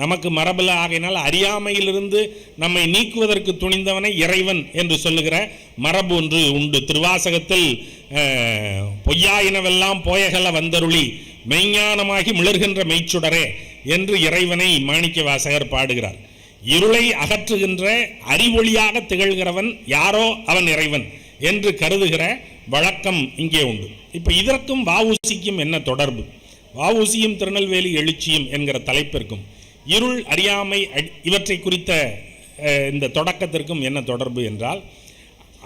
நமக்கு மரபில் ஆகையினால் அறியாமையிலிருந்து நம்மை நீக்குவதற்கு துணிந்தவனை இறைவன் என்று சொல்லுகிற மரபு ஒன்று உண்டு. திருவாசகத்தில் பொய்யாயினவெல்லாம் போயகல வந்தருளி மெய்ஞானமாகி மிளர்கின்ற மெய்ச்சுடரே என்று இறைவனை மாணிக்க வாசகர் பாடுகிறார். இருளை அகற்றுகின்ற அறிவொளியாக திகழ்கிறவன் யாரோ அவன் இறைவன் என்று கருதுகிற வழக்கம் இங்கே உண்டு. இப்போ இதற்கும் வாவூசிக்கும் என்ன தொடர்பு? வாவூசியும் திருநெல்வேலி எழுச்சியும் என்கிற தலைப்பிற்கும் இருள் அறியாமை இவற்றை குறித்த இந்த தொடக்கத்திற்கும் என்ன தொடர்பு என்றால்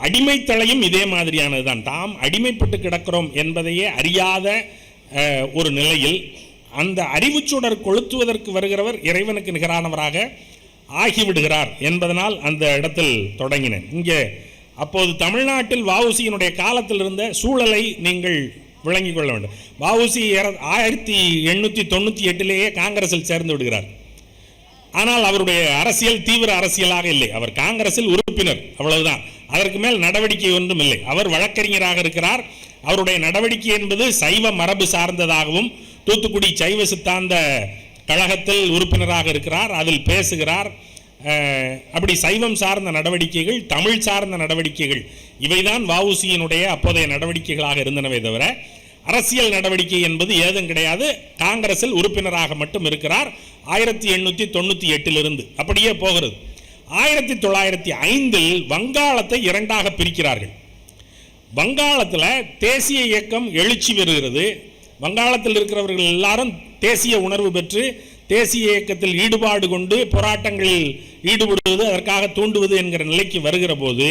அடிமைத்தலையும் இதே மாதிரியானது தான் தாம் அடிமைப்பட்டு கிடக்கிறோம் என்பதையே அறியாத ஒரு நிலையில் அந்த அறிவுச்சுடர் கொளுத்துவதற்கு வருகிறவர் இறைவனுக்கு நிகரானவராக ஆகிவிடுகிறார் என்பதனால் அந்த இடத்தில் தொடங்கினேன். இங்கே அப்போது தமிழ்நாட்டில் வவுசியினுடைய காலத்தில் இருந்த சூழலை நீங்கள் விளங்கிக் கொள்ள வேண்டும். வவுசி ஆயிரத்தி எண்ணூற்றி தொண்ணூற்றி எட்டிலேயே காங்கிரஸில் சேர்ந்து விடுகிறார். ஆனால் அவருடைய அரசியல் தீவிர அரசியலாக இல்லை. அவர் காங்கிரஸில் உறுப்பினர் அவ்வளவுதான். அதற்கு மேல் நடவடிக்கை ஒன்றும் இல்லை. அவர் வழக்கறிஞராக இருக்கிறார். அவருடைய நடவடிக்கை என்பது சைவ மரபு சார்ந்ததாகவும் தூத்துக்குடி சைவ சித்தாந்த கழகத்தில் உறுப்பினராக இருக்கிறார். அதில் பேசுகிறார். அப்படி சைவம் சார்ந்த நடவடிக்கைகள் தமிழ் சார்ந்த நடவடிக்கைகள் இவைதான் வஉசியினுடைய அப்போதைய நடவடிக்கைகளாக இருந்தனவே தவிர அரசியல் நடவடிக்கை என்பது ஏதும் கிடையாது. காங்கிரஸில் உறுப்பினராக மட்டும் இருக்கிறார். ஆயிரத்தி எண்ணூற்றி தொண்ணூற்றி எட்டிலிருந்து அப்படியே போகிறது. ஆயிரத்தி தொள்ளாயிரத்தி ஐந்தில் வங்காளத்தை இரண்டாக பிரிக்கிறார்கள். வங்காளத்தில் தேசிய இயக்கம் எழுச்சி பெறுகிறது. வங்காளத்தில் இருக்கிறவர்கள் எல்லாரும் தேசிய உணர்வு பெற்று தேசிய இயக்கத்தில் ஈடுபாடு கொண்டு போராட்டங்களில் ஈடுபடுவது அதற்காக தூண்டுவது என்கிற நிலைக்கு வருகிற போது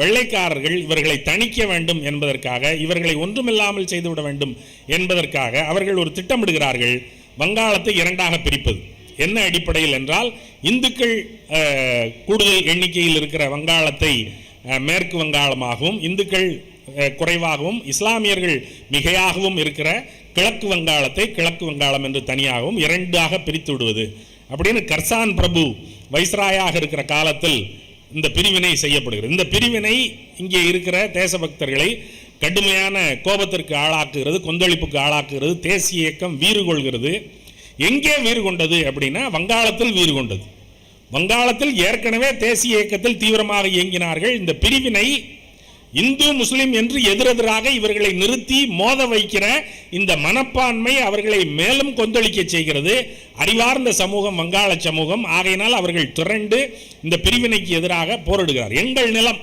வெள்ளைக்காரர்கள் இவர்களை தணிக்க வேண்டும் என்பதற்காக இவர்களை ஒன்றுமில்லாமல் செய்துவிட வேண்டும் என்பதற்காக அவர்கள் ஒரு திட்டமிடுகிறார்கள். வங்காளத்தை இரண்டாக பிரிப்பது. என்ன அடிப்படையில் என்றால் இந்துக்கள் கூடுதல் எண்ணிக்கையில் இருக்கிற வங்காளத்தை மேற்கு வங்காளமாகவும் இந்துக்கள் குறைவாகவும் இஸ்லாமியர்கள் மிகையாகவும் இருக்கிற கிழக்கு வங்காளத்தை கிழக்கு வங்காளம் என்று தனியாகவும் இரண்டாக பிரித்து விடுவது. அப்படின்னு கர்சான் பிரபு வைஸ்ராயாக இருக்கிற காலத்தில் இந்த பிரிவினை செய்யப்படுகிறது. இந்த பிரிவினை இங்கே இருக்கிற தேசபக்தர்களை கடுமையான கோபத்திற்கு ஆளாக்குகிறது கொந்தளிப்புக்கு ஆளாக்குகிறது தேசிய இயக்கம் வீறு கொள்கிறது. எங்கே வீறு கொண்டது அப்படின்னா வங்காளத்தில் வீறு கொண்டது. வங்காளத்தில் ஏற்கனவே தேசிய இயக்கத்தில் தீவிரமாக இயங்கினார்கள். இந்த பிரிவினை இந்து முஸ்லிம் என்று எதிரெதிராக இவர்களை நிறுத்தி மோத வைக்கிற இந்த மனப்பான்மை அவர்களை மேலும் கொந்தளிக்க செய்கிறது. அறிவார்ந்த சமூகம் வங்காள சமூகம். ஆகையினால் அவர்கள் திரண்டு இந்த பிரிவினைக்கு எதிராக போரிடுகிறார். எங்கள் நிலம்.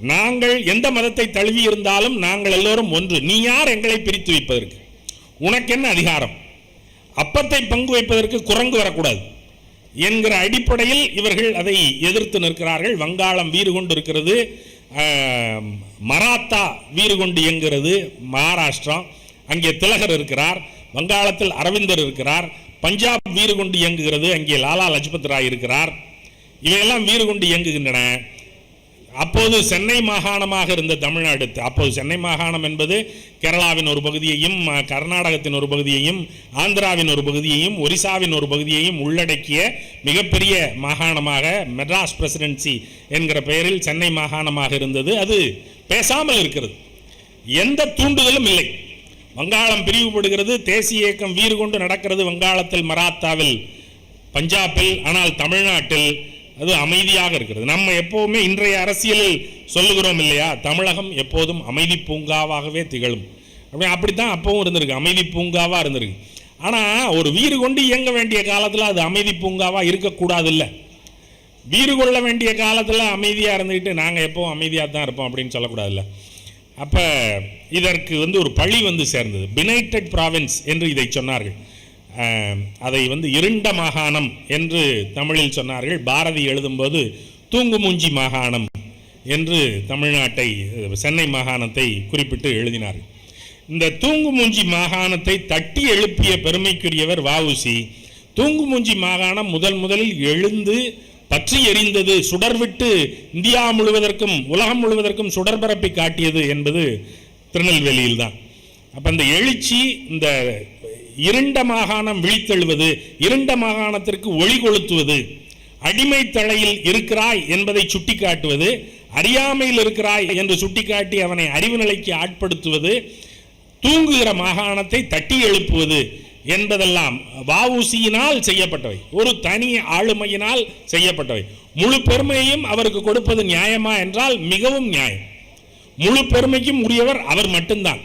நாங்கள் எந்த மதத்தை தழுவி இருந்தாலும் நாங்கள் எல்லோரும் ஒன்று. நீ யார் எங்களை பிரித்து வைப்பதற்கு? உனக்கு என்ன அதிகாரம்? அப்பத்தை பங்கு வைப்பதற்கு குரங்கு வரக்கூடாது. என்கிற அடிப்படையில் இவர்கள் அதை எதிர்த்து நிற்கிறார்கள். வங்காளம் வீறு கொண்டு இருக்கிறது மராத்தா வீறு கொண்டு இயங்குகிறது மகாராஷ்டிரா அங்கே திலகர் இருக்கிறார் வங்காளத்தில் அரவிந்தர் இருக்கிறார் பஞ்சாப் வீறு கொண்டு இயங்குகிறது அங்கே லாலா லஜ்பத் ராய் இருக்கிறார். இவையெல்லாம் வீறு கொண்டு இயங்குகின்றன. அப்போது சென்னை மாகாணமாக இருந்த தமிழ்நாடு அப்போது சென்னை மாகாணம் என்பது கேரளாவின் ஒரு பகுதியையும் கர்நாடகத்தின் ஒரு பகுதியையும் ஆந்திராவின் ஒரு பகுதியையும் ஒரிசாவின் ஒரு பகுதியையும் உள்ளடக்கிய மிகப்பெரிய மாகாணமாக மெட்ராஸ் பிரசிடென்சி என்கிற பெயரில் சென்னை மாகாணமாக இருந்தது. அது பேசாமல் இருக்கிறது. எந்த தூண்டுதலும் இல்லை. வங்காளம் பிரிவுபடுகிறது. தேசிய இயக்கம் வீறு கொண்டு நடக்கிறது வங்காளத்தில் மராத்தாவில் பஞ்சாபில் ஆனால் தமிழ்நாட்டில் அது அமைதியாக இருக்கிறது. நம்ம எப்போவுமே இன்றைய அரசியலில் சொல்லுகிறோம் இல்லையா? தமிழகம் எப்போதும் அமைதி பூங்காவாகவே திகழும். அப்படி அப்படித்தான் அப்பவும் இருந்திருக்கு. அமைதி பூங்காவாக இருந்திருக்கு. ஆனால் ஒரு வீறு கொண்டு இயங்க வேண்டிய காலத்தில் அது அமைதி பூங்காவாக இருக்கக்கூடாது இல்லை வீறு கொள்ள வேண்டிய காலத்தில் அமைதியாக இருந்துக்கிட்டு நாங்கள் எப்போவும் அமைதியாக தான் இருப்போம் அப்படின்னு சொல்லக்கூடாதுல்ல. அப்போ இதற்கு வந்து ஒரு பழி வந்து சேர்ந்தது. பினைட்டட் ப்ராவின்ஸ் என்று இதை சொன்னார்கள். அதை வந்து இருண்ட மாகாணம் என்று தமிழில் சொன்னார்கள். பாரதி எழுதும்போது தூங்குமூஞ்சி மாகாணம் என்று தமிழ்நாட்டை சென்னை மாகாணத்தை குறிப்பிட்டு எழுதினார்கள். இந்த தூங்குமூஞ்சி மாகாணத்தை தட்டி எழுப்பிய பெருமைக்குரியவர் வஉசி தூங்குமூஞ்சி மாகாணம் முதல் முதலில் எழுந்து பற்றி எறிந்தது சுடர்விட்டு இந்தியா முழுவதற்கும் உலகம் முழுவதற்கும் சுடர் பரப்பி காட்டியது என்பது திருநெல்வேலியில் தான் அப்போ இந்த எழுச்சி இந்த இருண்ட மாகாணம் விழித்தெழுவது இருண்ட மாகாணத்திற்கு ஒளி கொளுத்துவது அடிமை தலையில் இருக்கிறாய் என்பதை சுட்டிக்காட்டுவது அறியாமையில் இருக்கிறாய் என்று சுட்டிக்காட்டி அவனை அறிவு நிலைக்கு ஆட்படுத்துவது தூங்குகிற மாகாணத்தை தட்டி எழுப்புவது என்பதெல்லாம் வஉசியினால் செய்யப்பட்டவை. ஒரு தனி ஆளுமையினால் செய்யப்பட்டவை. முழு பெருமையையும் அவருக்கு கொடுப்பது நியாயமா என்றால் மிகவும் நியாயம். முழு பெருமைக்கும் உரியவர் அவர் மட்டும்தான்.